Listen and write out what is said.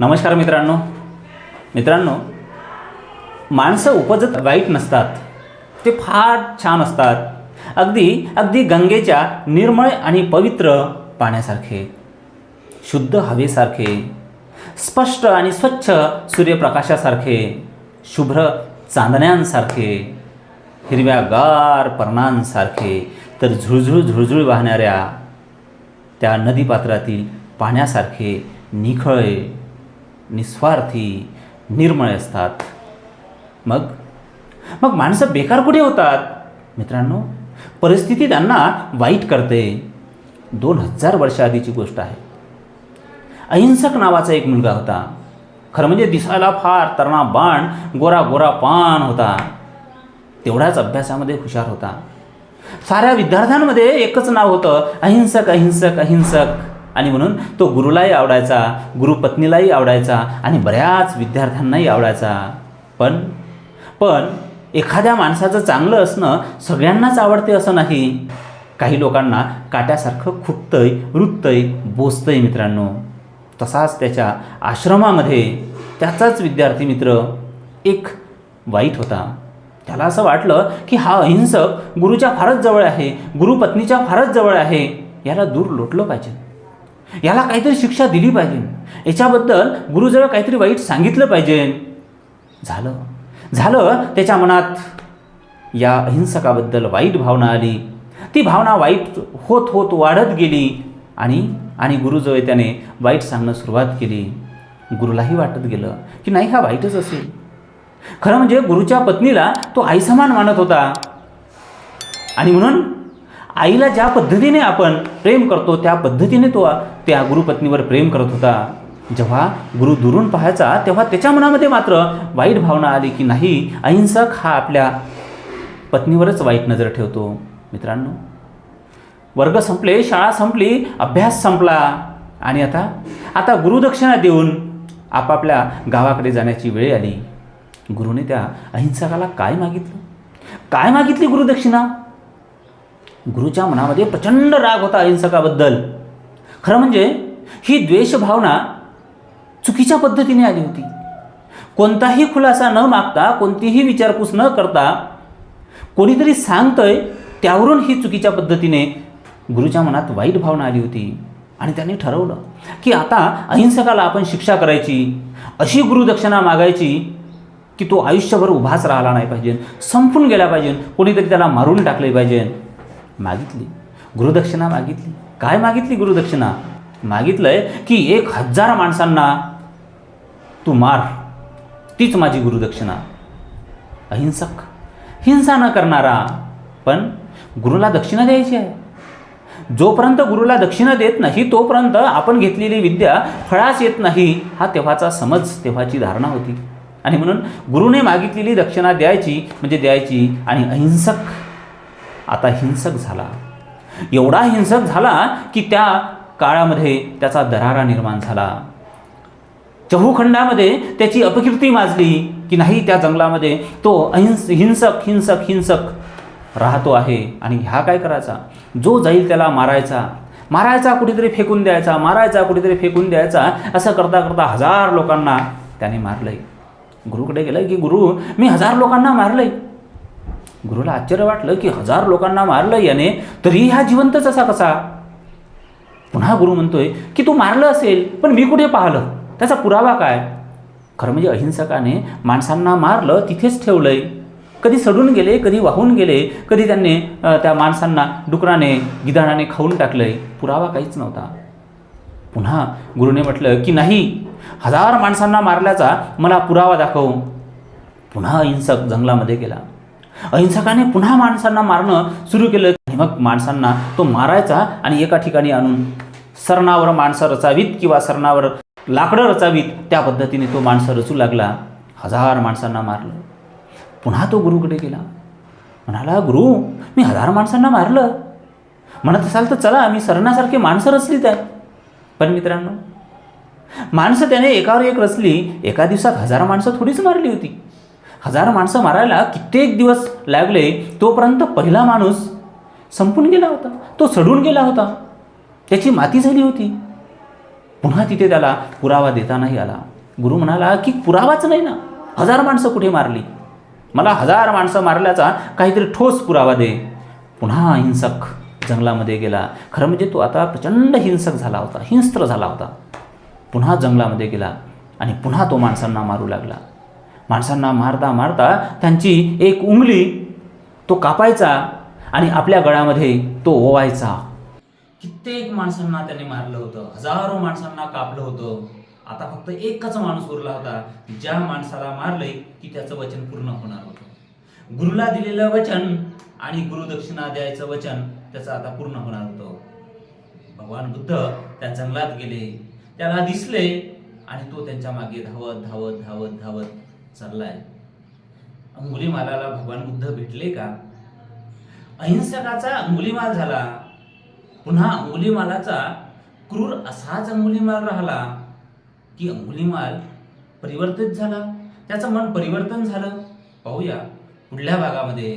नमस्कार मित्रांनो. मित्रांनो माणसं उपजत वाईट नसतात. ते फार छान असतात. अगदी अगदी गंगेच्या निर्मळ आणि पवित्र पाण्यासारखे शुद्ध हवेसारखे स्पष्ट आणि स्वच्छ सूर्यप्रकाशासारखे शुभ्र चांदण्यांसारखे हिरव्यागार पर्णांसारखे तर झुळझुळ झुळझुळ वाहणाऱ्या त्या नदीपात्रातील पाण्यासारखे निखळे निस्वार्थी निर्मळ असतात. मग? मग माणसं बेकार कुठे होतात? मित्रांनो परिस्थिती त्यांना वाईट करते. दोन हजार वर्षाआधीची गोष्ट आहे. अहिंसक नावाचा एक मुलगा होता. खरं म्हणजे दिसायला फार तरणा बाण गोरा गोरा पान होता. तेवढ्याच अभ्यासामध्ये हुशार होता. साऱ्या विद्यार्थ्यांमध्ये एकच नाव होतं अहिंसक अहिंसक अहिंसक. आणि म्हणून तो गुरुलाही आवडायचा गुरुपत्नीलाही आवडायचा आणि बऱ्याच विद्यार्थ्यांनाही आवडायचा. पण पण एखाद्या माणसाचं चांगलं असणं सगळ्यांनाच आवडते असं नाही. काही लोकांना काट्यासारखं खुपतंय रुततंय बोचतंय मित्रांनो. तसाच त्याच्या आश्रमामध्ये त्याचाच विद्यार्थी मित्र एक वाईट होता. त्याला असं वाटलं की हा अहिंसक गुरुच्या फारच जवळ आहे गुरुपत्नीच्या फारच जवळ आहे. याला दूर लोटलं पाहिजे. याला काहीतरी शिक्षा दिली पाहिजे. याच्याबद्दल गुरुजवळ काहीतरी वाईट सांगितलं पाहिजे. झालं. झालं त्याच्या मनात या अहिंसकाबद्दल वाईट भावना आली. ती भावना वाईट होत होत वाढत गेली आणि आणि गुरुजवळ त्याने वाईट सांगणं सुरुवात केली. गुरुलाही वाटत गेलं की नाही हा वाईटच असेल. खरं म्हणजे गुरुच्या पत्नीला तो आईसमान मानत होता. आणि म्हणून आईला ज्या पद्धतीने आपण प्रेम करतो त्या पद्धतीने तो त्या गुरुपत्नीवर प्रेम करत होता. जेव्हा गुरु दुरून पाहायचा तेव्हा त्याच्या मनामध्ये मात्र वाईट भावना आली की नाही अहिंसक हा आपल्या पत्नीवरच वाईट नजर ठेवतो. मित्रांनो वर्ग संपले शाळा संपली अभ्यास संपला. आणि आता आता गुरुदक्षिणा देऊन आपापल्या गावाकडे जाण्याची वेळ आली. गुरुने त्या अहिंसकाला काय मागितलं? काय मागितली गुरुदक्षिणा? गुरुच्या मनामध्ये प्रचंड राग होता अहिंसकाबद्दल. खरं म्हणजे ही द्वेषभावना चुकीच्या पद्धतीने आली होती. कोणताही खुलासा न मागता कोणतीही विचारपूस न करता कोणीतरी सांगतंय त्यावरून ही चुकीच्या पद्धतीने गुरुच्या मनात वाईट भावना आली होती. आणि त्यांनी ठरवलं की आता अहिंसकाला आपण शिक्षा करायची अशी गुरुदक्षिणा मागायची की तो आयुष्यभर उभाच राहिला नाही पाहिजे संपून गेला पाहिजे कोणीतरी त्याला मारून टाकले पाहिजे. मागितली. गुरुदक्षिणा मागितली. काय मागितली गुरुदक्षिणा? मागितलंय की एक हजार माणसांना तू मार. तीच माझी गुरुदक्षिणा. अहिंसक. हिंसा न करणारा पण गुरुला दक्षिणा द्यायची आहे. जोपर्यंत गुरुला दक्षिणा देत नाही तोपर्यंत आपण घेतलेली विद्या फळास येत नाही हा तेव्हाचा समज तेव्हाची धारणा होती. आणि म्हणून गुरुने मागितलेली दक्षिणा द्यायची म्हणजे द्यायची आणि अहिंसक. आता हिंसक झाला. एवढा हिंसक झाला की त्या काळामध्ये त्याचा दरारा निर्माण झाला. चहूखंडामध्ये त्याची अपकीर्ती माजली की नाही त्या जंगलामध्ये तो अहिंस हिंसक हिंसक हिंसक राहतो आहे. आणि ह्या काय करायचा? जो जाईल त्याला मारायचा. मारायचा कुठेतरी फेकून द्यायचा मारायचा कुठेतरी फेकून द्यायचा असं करता करता हजार लोकांना त्याने मारलंय. गुरुकडे गेलं की गुरु मी हजार लोकांना मारलंय. गुरुला आश्चर्य वाटलं की हजार लोकांना मारलं याने तरी हा जिवंतच असा कसा? पुन्हा गुरु म्हणतोय की तू मारलं असेल पण मी कुठे पाहिलं? त्याचा पुरावा काय? खरं म्हणजे अहिंसकाने माणसांना मारलं तिथेच ठेवलंय. कधी सडून गेले कधी वाहून गेले कधी त्यांनी त्या माणसांना डुकराने गिधाडाने खाऊन टाकलंय. पुरावा काहीच नव्हता. पुन्हा गुरुने म्हटलं की नाही हजार माणसांना मारल्याचा मला पुरावा दाखव. पुन्हा अहिंसक जंगलामध्ये गेला. अहिंसकाने पुन्हा माणसांना मारणं सुरू केलं. आणि मग माणसांना तो मारायचा आणि एका ठिकाणी आणून सरणावर माणसं रचावीत किंवा सरणावर लाकडं रचावीत त्या पद्धतीने तो माणसं रचू लागला. हजार माणसांना मारलं. पुन्हा तो गुरुकडे गेला. म्हणाला गुरु मी हजार माणसांना मारलं. म्हणत असाल तर चला मी सरणासारखी माणसं रचलीत आहे पण मित्रांनो माणसं त्याने एकावर एक रचली एका दिवसात हजार माणसं थोडीच मारली होती. हजार माणसं मारायला कित्येक दिवस लागले तोपर्यंत पहिला माणूस संपून गेला होता. तो सडून गेला होता. त्याची माती झाली होती. पुन्हा तिथे त्याला पुरावा देता नाही आला. गुरु म्हणाला की पुरावाच नाही ना. हजार माणसं कुठे मारली? मला हजार माणसं मारल्याचा काहीतरी ठोस पुरावा दे. पुन्हा हिंसक जंगलामध्ये गेला. खरं म्हणजे तो आता प्रचंड हिंसक झाला होता. हिंस्त्र झाला होता. पुन्हा जंगलामध्ये गेला आणि पुन्हा तो माणसांना मारू लागला. माणसांना मारता मारता त्यांची एक उंगली तो कापायचा आणि आपल्या गळ्यामध्ये तो ओवायचा. कित्येक माणसांना त्याने मारलं होतं हजारो माणसांना कापलं होतं. आता फक्त एकच माणूस उरला होता ज्या माणसाला मारले की त्याचं वचन पूर्ण होणार होतं. गुरुला दिलेलं वचन आणि गुरुदक्षिणा द्यायचं वचन त्याचं आता पूर्ण होणार होतं. भगवान बुद्ध त्या जंगलात गेले. त्याला दिसले आणि तो त्यांच्या मागे धावत धावत धावत धावत चाललाय. अंगुलीमालाला भगवान बुद्ध भेटले का? अहिंसकाचा अंगुलीमाल झाला. पुन्हा अंगुलीमालाचा क्रूर असाच अंगुलीमाल राहिला की अंगुलीमाल परिवर्तित झाला. त्याचं मन परिवर्तन झालं. पाहूया पुढल्या भागामध्ये.